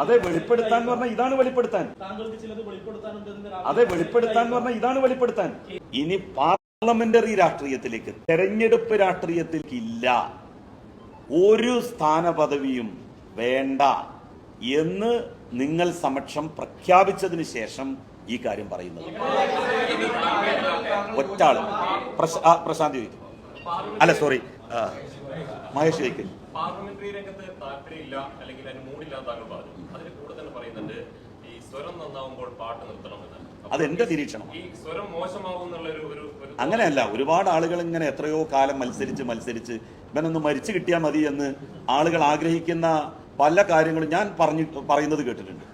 അതെ വെളിപ്പെടുത്താൻ പറഞ്ഞാൽ ഇതാണ് വെളിപ്പെടുത്താൻ. അതെ വെളിപ്പെടുത്താൻ പറഞ്ഞാൽ ഇതാണ് വെളിപ്പെടുത്താൻ. ഇനി പാർലമെന്ററി രാഷ്ട്രീയത്തിലേക്ക് തെരഞ്ഞെടുപ്പ് രാഷ്ട്രീയത്തിലേക്ക് ഇല്ല ഒരു സ്ഥാനപദവിയും വേണ്ട എന്ന് നിങ്ങൾ സമക്ഷം പ്രഖ്യാപിച്ചതിന് ശേഷം ഈ കാര്യം പറയുന്നത്. ഒറ്റാൾ പ്രശാന്തി ചോദിക്കും. അല്ല സോറി മഹേഷ് ചോദിക്കുന്നു പാർലമെന്ററി രംഗത്ത് താല്പര്യമില്ല അല്ലെങ്കിൽ അതിന് മൂടില്ല താങ്കൾ പറഞ്ഞു. പറയുന്നുണ്ട് ഈ സ്വരം നന്നാവുമ്പോൾ പാട്ട് നിർത്തണം എന്ന്. അതെന്റെ നിരീക്ഷണം. അങ്ങനെയല്ല ഒരുപാട് ആളുകൾ ഇങ്ങനെ എത്രയോ കാലം മത്സരിച്ച് മത്സരിച്ച് ഇവനൊന്ന് മരിച്ചു കിട്ടിയാൽ മതി എന്ന് ആളുകൾ ആഗ്രഹിക്കുന്ന പല കാര്യങ്ങളും ഞാൻ പറഞ്ഞു പറയുന്നത് കേട്ടിട്ടുണ്ട്.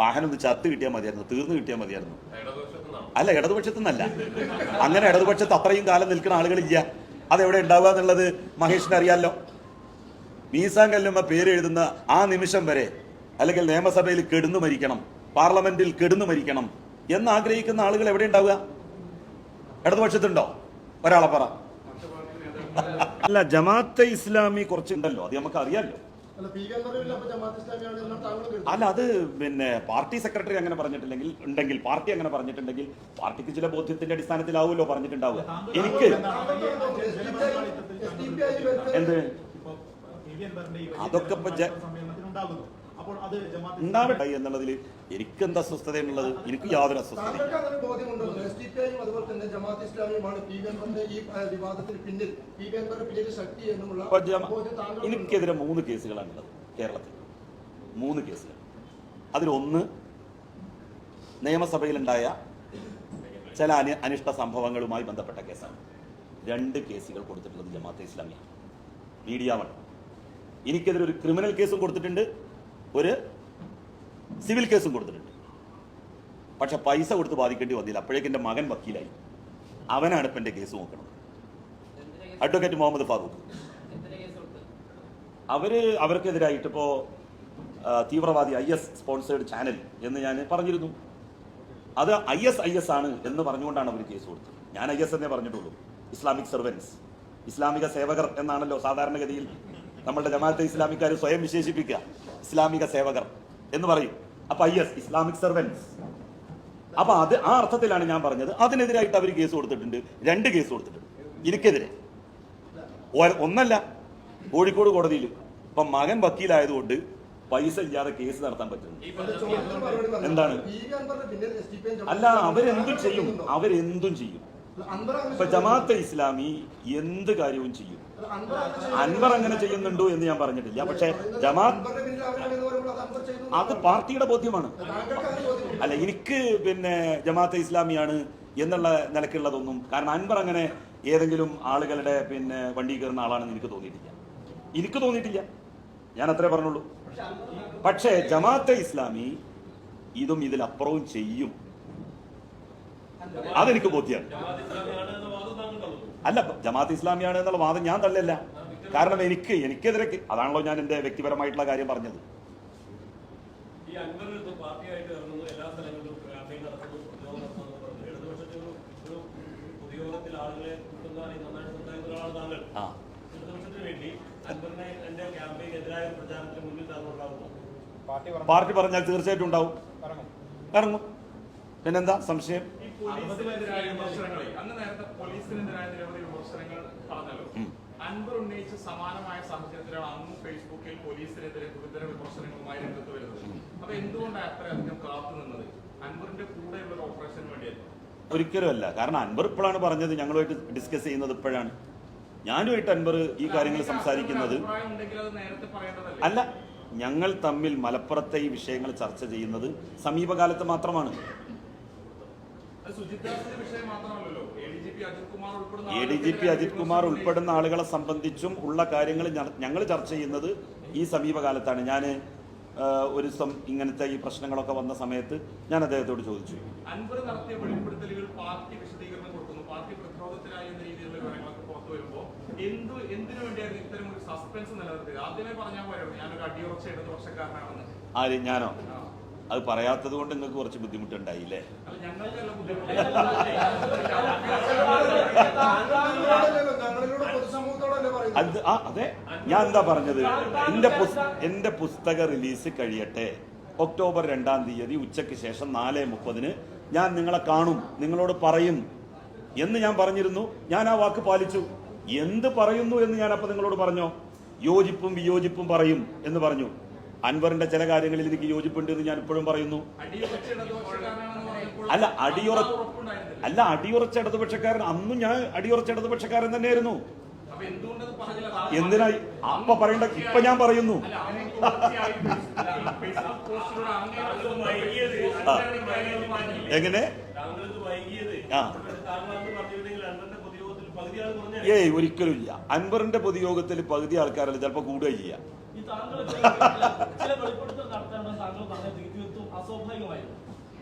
വാഹനം ചത്ത് കിട്ടിയാൽ മതിയായിരുന്നു തീർന്നു കിട്ടിയാൽ മതിയായിരുന്നു. അല്ല ഇടതുപക്ഷത്തു നിന്നല്ല അങ്ങനെ ഇടതുപക്ഷത്ത് അത്രയും കാലം നിൽക്കുന്ന ആളുകളില്ല അതെവിടെ ഉണ്ടാവുക എന്നുള്ളത് മഹേഷിന് അറിയാലോ. മീസാൻ കല്ലുമ്മ പേര് എഴുതുന്ന ആ നിമിഷം വരെ അല്ലെങ്കിൽ നിയമസഭയിൽ കെടുന്നു മരിക്കണം പാർലമെന്റിൽ കെടുന്നു മരിക്കണം എന്ന് ആഗ്രഹിക്കുന്ന ആളുകൾ എവിടെ ഉണ്ടാവുക? ഇടതുപക്ഷത്തുണ്ടോ? ഒരാളെ പറ. അല്ല ജമാഅത്തെ ഇസ്ലാമി കുറച്ചുണ്ടല്ലോ അത് നമുക്ക് അറിയാമല്ലോ അല്ല അത് പിന്നെ പാർട്ടി സെക്രട്ടറി അങ്ങനെ പറഞ്ഞിട്ടില്ലെങ്കിൽ ഉണ്ടെങ്കിൽ പാർട്ടി അങ്ങനെ പറഞ്ഞിട്ടുണ്ടെങ്കിൽ പാർട്ടിക്ക് ചില ബോധ്യത്തിന്റെ അടിസ്ഥാനത്തിലാവുമല്ലോ പറഞ്ഞിട്ടുണ്ടാവുക. എനിക്ക് എന്ത്? അതൊക്കെ ഇപ്പൊ ജ- അപ്പോൾ അത് ജമാഅത്ത് ഉണ്ടാവട്ടെ എന്നുള്ളതിൽ എനിക്കെന്ത് അസ്വസ്ഥതയുള്ളത്? എനിക്ക് യാതൊരു അസ്വസ്ഥത എനിക്കെതിരെ മൂന്ന് കേസുകളാണുള്ളത് കേരളത്തിൽ. മൂന്ന് കേസുകൾ. അതിലൊന്ന് നിയമസഭയിലുണ്ടായ ചില അനി അനിഷ്ട സംഭവങ്ങളുമായി ബന്ധപ്പെട്ട കേസാണ്. രണ്ട് കേസുകൾ കൊടുത്തിട്ടുള്ളത് ജമാഅത്തെ ഇസ്ലാമിയാണ്. Media one. എനിക്കെതിരെ ഒരു ക്രിമിനൽ കേസും കൊടുത്തിട്ടുണ്ട്. ഒരു സിവിൽ കേസും കൊടുത്തിട്ടുണ്ട്. പക്ഷെ പൈസ കൊടുത്ത് ബാധിക്കേണ്ടി വന്നില്ല. അപ്പോഴേക്കും എന്റെ മകൻ വക്കീലായി. അവനാണ് ഇപ്പം എന്റെ കേസ് നോക്കുന്നത്. അഡ്വക്കേറ്റ് മുഹമ്മദ് ഫാറൂഖ്. അവർ അവർക്കെതിരായിട്ട് ഇപ്പോ തീവ്രവാദി ഐ എസ് സ്പോൺസേഡ് ചാനൽ എന്ന് ഞാൻ പറഞ്ഞിരുന്നു. അത് ഐ എസ് ഐ എസ് ആണ് എന്ന് പറഞ്ഞുകൊണ്ടാണ് അവർ കേസ് കൊടുത്തത്. ഞാൻ ഐ എസ് എന്നേ പറഞ്ഞിട്ടുള്ളൂ. Islamic servants. ഇസ്ലാമിക സേവകർ എന്നാണല്ലോ സാധാരണഗതിയിൽ നമ്മളുടെ ജമാഅത്തെ ഇസ്ലാമിക്കാർ സ്വയം വിശേഷിപ്പിക്കുക. ഇസ്ലാമിക സേവകർ എന്ന് പറയും. അപ്പൊ ഐ എസ് ഇസ്ലാമിക് സെർവൻസ്. അപ്പൊ അത് ആ അർത്ഥത്തിലാണ് ഞാൻ പറഞ്ഞത്. അതിനെതിരായിട്ട് അവർ കേസ് കൊടുത്തിട്ടുണ്ട്. രണ്ട് കേസ് കൊടുത്തിട്ടുണ്ട്. എനിക്കെതിരെ ഒന്നല്ല. കോഴിക്കോട് കോടതിയിൽ ഇപ്പൊ മകൻ വക്കീലായതുകൊണ്ട് പൈസ ഇല്ലാതെ കേസ് നടത്താൻ പറ്റുന്നു. എന്താണ്? അല്ല അവരെന്തും ചെയ്യും. അവരെന്തും ചെയ്യും. ഇപ്പൊ ജമാഅത്തെ ഇസ്ലാമി എന്ത് കാര്യവും ചെയ്യും? അൻവർ അങ്ങനെ ചെയ്യുന്നുണ്ടോ എന്ന് ഞാൻ പറഞ്ഞിട്ടില്ല. പക്ഷെ ജമാഅത്ത് അത് പാർട്ടിയുടെ ബോധ്യമാണ്? അല്ല എനിക്ക് പിന്നെ ജമാഅത്തെ ഇസ്ലാമിയാണ് എന്നുള്ള നിലക്കുള്ളതൊന്നും കാരണം അൻവർ അങ്ങനെ ഏതെങ്കിലും ആളുകളുടെ പിന്നെ വണ്ടി കയറുന്ന ആളാണെന്ന് എനിക്ക് തോന്നിയിട്ടില്ല. എനിക്ക് തോന്നിയിട്ടില്ല. ഞാൻ അത്രേ പറഞ്ഞുള്ളൂ. പക്ഷേ ജമാഅത്തെ ഇസ്ലാമി ഇതും ഇതിലപ്പുറവും ചെയ്യും. അതെനിക്ക് ബോധ്യമാണ് ജമാഅത്ത് ഇസ്ലാമിയാണ് എന്ന വാദം താങ്കൾ തള്ളുന്നു അല്ല ജമാഅത്ത് ഇസ്ലാമിയാണ് എന്നുള്ള വാദം ഞാൻ തള്ളില്ല കാരണം എനിക്ക് എനിക്കെതിരെ അതാണല്ലോ ഞാൻ എന്റെ വ്യക്തിപരമായിട്ടുള്ള കാര്യം പറഞ്ഞത്. ആ. എന്റെ പാർട്ടി പറഞ്ഞാൽ തീർച്ചയായിട്ടും ഉണ്ടാവും. ഇറങ്ങും. പിന്നെന്താ സംശയം? പോലീസിനെതിരായ വിമർശനങ്ങളെ. അന്ന് നേരത്തെ പോലീസിനെതിരായ നിരവധി വിമർശനങ്ങൾ പറഞ്ഞല്ലോ അൻപർ ഉന്നയിച്ച സമാനമായ സാഹചര്യത്തിലാണ് അന്നും ഫേസ്ബുക്കിൽ പോലീസിനെതിരെ ഗുരുതര വിമർശനങ്ങളുമായി രംഗത്ത് വരുന്നത്. അപ്പൊ എന്തുകൊണ്ടാണ് അത്രയധികം കാത്തു നിന്നത്? അൻവറിന്റെ കൂടെയുള്ള ഒരു ഓപ്പറേഷന് വേണ്ടിയായിരുന്നു. ഒരിക്കലും അല്ല കാരണം അൻവർ ഇപ്പോഴാണ് പറഞ്ഞത് ഞങ്ങളുമായിട്ട് ഡിസ്കസ് ചെയ്യുന്നത് ഇപ്പോഴാണ്. ഞാനുമായിട്ട് അൻവർ ഈ കാര്യങ്ങൾ സംസാരിക്കുന്നത് അഭിപ്രായം അത് നേരത്തെ പറയേണ്ടതല്ലേ? അല്ല ഞങ്ങൾ തമ്മിൽ മലപ്പുറത്തെ ഈ വിഷയങ്ങൾ ചർച്ച ചെയ്യുന്നത് സമീപകാലത്ത് മാത്രമാണ്. A D G P Ajith Kumar ഉൾപ്പെടുന്ന ആളുകളെ സംബന്ധിച്ചും ഉള്ള കാര്യങ്ങൾ ഞങ്ങൾ ചർച്ച ചെയ്യുന്നത് ഈ സമീപകാലത്താണ്. ഞാൻ ഒരു ദിവസം ഇങ്ങനത്തെ ഈ പ്രശ്നങ്ങളൊക്കെ വന്ന സമയത്ത് ഞാൻ അദ്ദേഹത്തോട് ചോദിച്ചു. പുറത്തു എന്തിനു വേണ്ടിയായിരുന്നു ഇത്തരം ഒരു സസ്പെൻസ് നിലനിർത്തിയത്? ആദ്യമേ പറഞ്ഞാൽ പോരായിരുന്നു ഞാനൊരു അടിയുറച്ച ഇടതുപക്ഷക്കാരനാണെന്ന് ആര്? ഞാനോ. അത് പറയാത്തത് കൊണ്ട് നിങ്ങൾക്ക് കുറച്ച് ബുദ്ധിമുട്ടുണ്ടായില്ലേ? അത് ആ അതെ. ഞാൻ എന്താ പറഞ്ഞത്? എന്റെ എന്റെ എന്റെ പുസ്തക റിലീസ് കഴിയട്ടെ. ഒക്ടോബർ രണ്ടാം തീയതി ഉച്ചയ്ക്ക് ശേഷം നാല് മുപ്പതിന് ഞാൻ നിങ്ങളെ കാണും നിങ്ങളോട് പറയും എന്ന് ഞാൻ പറഞ്ഞിരുന്നു. ഞാൻ ആ വാക്ക് പാലിച്ചു. എന്ത് പറയുന്നു എന്ന് ഞാൻ അപ്പൊ നിങ്ങളോട് പറഞ്ഞോ? യോജിപ്പും വിയോജിപ്പും പറയും എന്ന് പറഞ്ഞു. അൻവറിന്റെ ചില കാര്യങ്ങളിൽ എനിക്ക് യോജിപ്പുണ്ട് എന്ന് ഞാൻ ഇപ്പോഴും പറയുന്നു. അല്ല അടിയുറ അല്ല അടിയുറച്ച ഇടതുപക്ഷക്കാരൻ അന്നും ഞാൻ അടിയുറച്ച ഇടതുപക്ഷക്കാരൻ തന്നെയായിരുന്നു. എന്തിനായി അപ്പൊ പറയണ്ട ഇപ്പൊ ഞാൻ പറയുന്നു? എങ്ങനെ? ആ. ഏയ് ഒരിക്കലും ഇല്ല. അൻവറിന്റെ പൊതുയോഗത്തിൽ പകുതി ആൾക്കാരല്ല ചിലപ്പോ കൂടുക ചെയ്യുക ഈ താങ്കൾ ചില വെളിപ്പെടുത്തൽ നടത്തേണ്ടത് താങ്കൾ പറഞ്ഞ തീർത്തും അസ്വാഭാവികമായിരുന്നു അപ്പൊ താങ്കൾ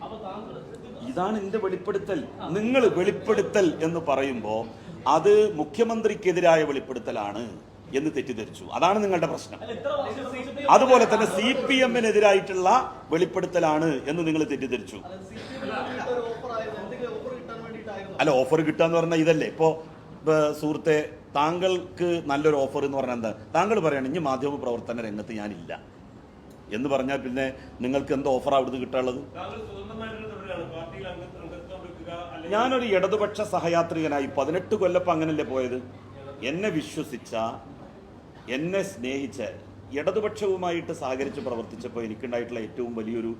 ഇതാണ് എന്റെ വെളിപ്പെടുത്തൽ. നിങ്ങൾ വെളിപ്പെടുത്തൽ എന്ന് പറയുമ്പോൾ അത് മുഖ്യമന്ത്രിക്കെതിരായ വെളിപ്പെടുത്തലാണ് എന്ന് തെറ്റിദ്ധരിച്ചു. അതാണ് നിങ്ങളുടെ പ്രശ്നം. അതുപോലെ തന്നെ സി പി എമ്മിനെതിരായിട്ടുള്ള വെളിപ്പെടുത്തലാണ് എന്ന് നിങ്ങൾ തെറ്റിദ്ധരിച്ചു. അല്ല ഓഫർ കിട്ടാന്ന് പറഞ്ഞാൽ ഇതല്ലേ? ഇപ്പൊ സുഹൃത്തെ താങ്കൾക്ക് നല്ലൊരു ഓഫർ എന്ന് പറഞ്ഞാൽ എന്താ? താങ്കൾ പറയണം ഇനി മാധ്യമ പ്രവർത്തന രംഗത്ത് ഞാനില്ല. എന്ന് പറഞ്ഞാൽ പിന്നെ നിങ്ങൾക്ക് എന്ത് ഓഫർ അവിടുന്ന് കിട്ടാനുള്ളത്? ഞാനൊരു ഇടതുപക്ഷ സഹയാത്രികനായി പതിനെട്ട് കൊല്ലപ്പം അങ്ങനല്ലേ പോയത്? എന്നെ വിശ്വസിച്ച എന്നെ സ്നേഹിച്ച ഇടതുപക്ഷവുമായിട്ട് സഹകരിച്ച് പ്രവർത്തിച്ചപ്പോൾ എനിക്കുണ്ടായിട്ടുള്ള ഏറ്റവും വലിയൊരു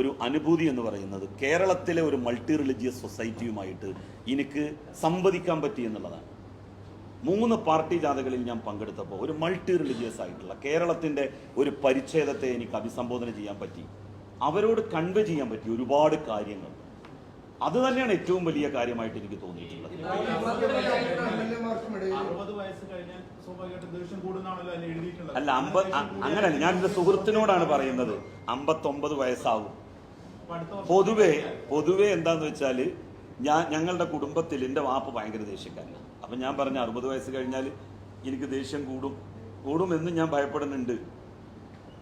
ഒരു അനുഭൂതി എന്ന് പറയുന്നത് കേരളത്തിലെ ഒരു മൾട്ടി റിലിജിയസ് സൊസൈറ്റിയുമായിട്ട് എനിക്ക് സംവദിക്കാൻ പറ്റി എന്നുള്ളതാണ്. മൂന്ന് പാർട്ടി ജാഥകളിൽ ഞാൻ പങ്കെടുത്തപ്പോൾ ഒരു മൾട്ടി റിലീജിയസ് ആയിട്ടുള്ള കേരളത്തിന്റെ ഒരു പരിച്ഛേദത്തെ എനിക്ക് അഭിസംബോധന ചെയ്യാൻ പറ്റി. അവരോട് കൺവേ ചെയ്യാൻ പറ്റി ഒരുപാട് കാര്യങ്ങൾ. അത് തന്നെയാണ് ഏറ്റവും വലിയ കാര്യമായിട്ട് എനിക്ക് തോന്നിയിട്ടുള്ളത്. അല്ല അമ്പത് അങ്ങനെയല്ല ഞാൻ എന്റെ സുഹൃത്തിനോടാണ് പറയുന്നത്. അമ്പത്തൊമ്പത് വയസ്സാവും. പൊതുവേ പൊതുവേ എന്താന്ന് വെച്ചാൽ ഞാൻ ഞങ്ങളുടെ കുടുംബത്തിൽ എന്റെ വാപ്പ് ഭയങ്കര ദേഷ്യക്കാരനാണ്. അപ്പൊ ഞാൻ പറഞ്ഞു അറുപത് വയസ്സ് കഴിഞ്ഞാൽ എനിക്ക് ദേഷ്യം കൂടും. കൂടുമെന്ന് ഞാൻ ഭയപ്പെടുന്നുണ്ട്.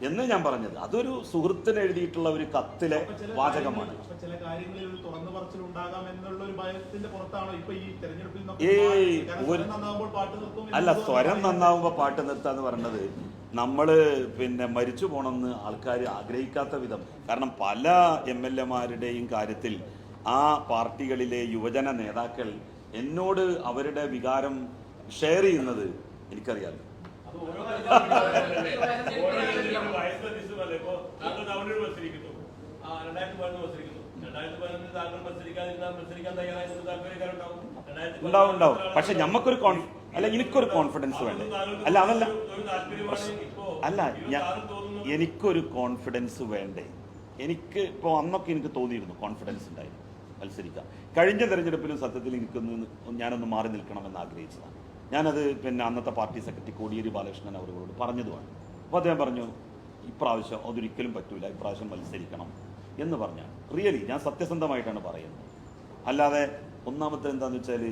എന്ന് ഞാൻ പറഞ്ഞത്. അതൊരു സുഹൃത്തിന് എഴുതിയിട്ടുള്ള ഒരു കത്തിലെ വാചകമാണ്. ഏയ്? കാരണം സ്വരം നന്നാവുമ്പോ പാട്ട് നിർത്തും എന്ന് അല്ല സ്വരം നന്നാവുമ്പോ പാട്ട് നിർത്താന്ന് പറഞ്ഞത് നമ്മൾ പിന്നെ മരിച്ചു പോണെന്ന് ആൾക്കാർ ആഗ്രഹിക്കാത്ത വിധം. കാരണം പല എം എൽ എമാരുടെയും കാര്യത്തിൽ ആ പാർട്ടികളിലെ യുവജന നേതാക്കൾ എന്നോട് അവരുടെ വികാരം ഷെയർ ചെയ്യുന്നത് എനിക്കറിയാലോ. ഇപ്പോ ഉണ്ടാവും ഉണ്ടാവും. പക്ഷെ ഞമ്മക്കൊരു അല്ല എനിക്കൊരു കോൺഫിഡൻസ് വേണ്ടേ? അല്ല അതല്ല. ഇപ്പോ അല്ല എനിക്കൊരു കോൺഫിഡൻസ് വേണ്ടേ? എനിക്ക് ഇപ്പോൾ അന്നൊക്കെ എനിക്ക് തോന്നിയിരുന്നു കോൺഫിഡൻസ് ഉണ്ടായിരുന്നു. മത്സരിക്കാം. കഴിഞ്ഞ തെരഞ്ഞെടുപ്പിലും സത്യത്തിൽ എനിക്കൊന്ന് ഞാനൊന്ന് മാറി നിൽക്കണമെന്ന് ആഗ്രഹിച്ചതാണ്. ഞാനത് പിന്നെ അന്നത്തെ പാർട്ടി സെക്രട്ടറി കോടിയേരി ബാലകൃഷ്ണൻ അവരോട് പറഞ്ഞതുമാണ്. അപ്പോൾ അദ്ദേഹം പറഞ്ഞു ഇപ്രാവശ്യം അതൊരിക്കലും പറ്റൂല ഇപ്രാവശ്യം മത്സരിക്കണം എന്ന് പറഞ്ഞാൽ റിയലി ഞാൻ സത്യസന്ധമായിട്ടാണ് പറയുന്നത്. അല്ലാതെ ഒന്നാമത്തെ എന്താന്ന് വെച്ചാൽ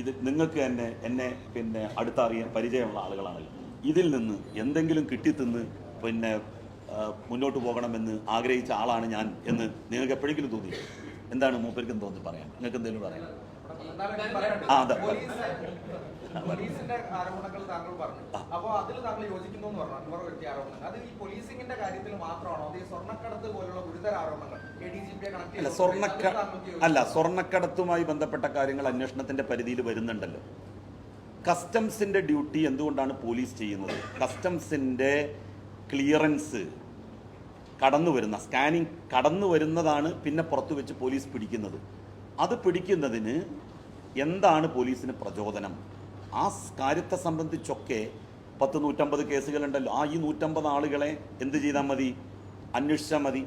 ഇത് നിങ്ങൾക്ക് തന്നെ എന്നെ പിന്നെ അടുത്തറിയാൻ പരിചയമുള്ള ആളുകളാണല്ലോ. ഇതിൽ നിന്ന് എന്തെങ്കിലും കിട്ടിത്തിന്ന് പിന്നെ മുന്നോട്ട് പോകണമെന്ന് ആഗ്രഹിച്ച ആളാണ് ഞാൻ എന്ന് നിങ്ങൾക്ക് എപ്പോഴെങ്കിലും തോന്നി എന്താണ് മൂപ്പർക്കും തോന്നി പറയാൻ? നിങ്ങൾക്ക് എന്തെങ്കിലും പറയാം ആ, അതെ. അല്ല സ്വർണക്ക അല്ല സ്വർണക്കടത്തുമായി ബന്ധപ്പെട്ട കാര്യങ്ങൾ അന്വേഷണത്തിന്റെ പരിധിയിൽ വരുന്നുണ്ടല്ലോ. കസ്റ്റംസിന്റെ ഡ്യൂട്ടി എന്തുകൊണ്ടാണ് പോലീസ് ചെയ്യുന്നത്? കസ്റ്റംസിന്റെ ക്ലിയറൻസ് കടന്നു വരുന്ന സ്കാനിങ് കടന്നു വരുന്നതാണ് പിന്നെ പുറത്തു വെച്ച് പോലീസ് പിടിക്കുന്നത്. അത് പിടിക്കുന്നതിന് എന്താണ് പോലീസിന് പ്രചോദനം? ആ കാര്യത്തെ സംബന്ധിച്ചൊക്കെ പത്ത് നൂറ്റമ്പത് കേസുകളുണ്ടല്ലോ. ആ ഈ നൂറ്റമ്പത് ആളുകളെ എന്ത് ചെയ്താൽ മതി? അന്വേഷിച്ചാൽ മതി.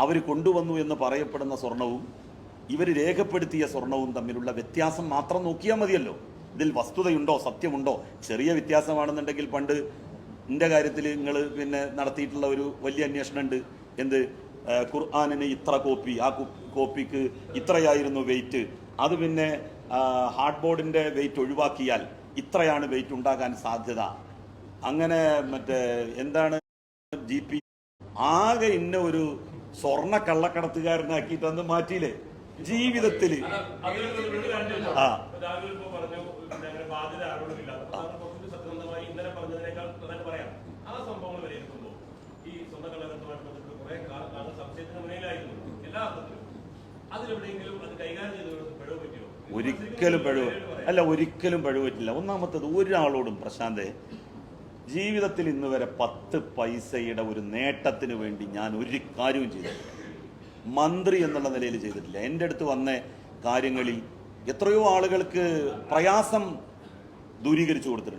അവർ കൊണ്ടുവന്നു എന്ന് പറയപ്പെടുന്ന സ്വർണവും ഇവർ രേഖപ്പെടുത്തിയ സ്വർണവും തമ്മിലുള്ള വ്യത്യാസം മാത്രം നോക്കിയാൽ മതിയല്ലോ. ഇതിൽ വസ്തുതയുണ്ടോ? സത്യമുണ്ടോ? ചെറിയ വ്യത്യാസമാണെന്നുണ്ടെങ്കിൽ പണ്ട് എന്റെ കാര്യത്തിൽ നിങ്ങൾ പിന്നെ നടത്തിയിട്ടുള്ള ഒരു വലിയ അന്വേഷണം ഉണ്ട്. എന്ത്? ഖുർആാനിന് ഇത്ര കോപ്പി ആ കോപ്പിക്ക് ഇത്രയായിരുന്നു വെയിറ്റ്. അത് പിന്നെ ഹാർഡ് ബോർഡിന്റെ വെയിറ്റ് ഒഴിവാക്കിയാൽ ഇത്രയാണ് വെയിറ്റ് ഉണ്ടാകാൻ സാധ്യത. അങ്ങനെ മറ്റേ എന്താണ് ജി പി ആകെ ഇന്ന ഒരു സ്വർണ കള്ളക്കടത്തുകാരനാക്കിയിട്ട് അന്ന് മാറ്റിയില്ലേ? ജീവിതത്തിൽ? ആ. താങ്കൾ ഇപ്പോ പറഞ്ഞു പിന്നെ അങ്ങനെ ബാധ്യത ആരോടുമില്ല താങ്കൾ കുറച്ചുകൂടി സത്യസന്ധമായി സംശയത്തിന് മുന്നിലായിരുന്നു എല്ലാ അർത്ഥത്തിലും അതിലെവിടെയെങ്കിലും അത് കൈകാര്യം ചെയ്തത് പിഴവ് പറ്റിയോ ഒരിക്കലും പഴുവ് അല്ല ഒരിക്കലും പഴുവറ്റില്ല ഒന്നാമത്തത് ഒരാളോടും പ്രശാന്തെ ജീവിതത്തിൽ ഇന്ന് വരെ പത്ത് പൈസയുടെ ഒരു നേട്ടത്തിന് വേണ്ടി ഞാൻ ഒരു കാര്യവും ചെയ്തിട്ടില്ല. മന്ത്രി എന്നുള്ള നിലയിൽ ചെയ്തിട്ടില്ല. എന്റെ അടുത്ത് വന്ന കാര്യങ്ങളിൽ എത്രയോ ആളുകൾക്ക് പ്രയാസം ദൂരീകരിച്ചു കൊടുത്തിട്ടുണ്ട്.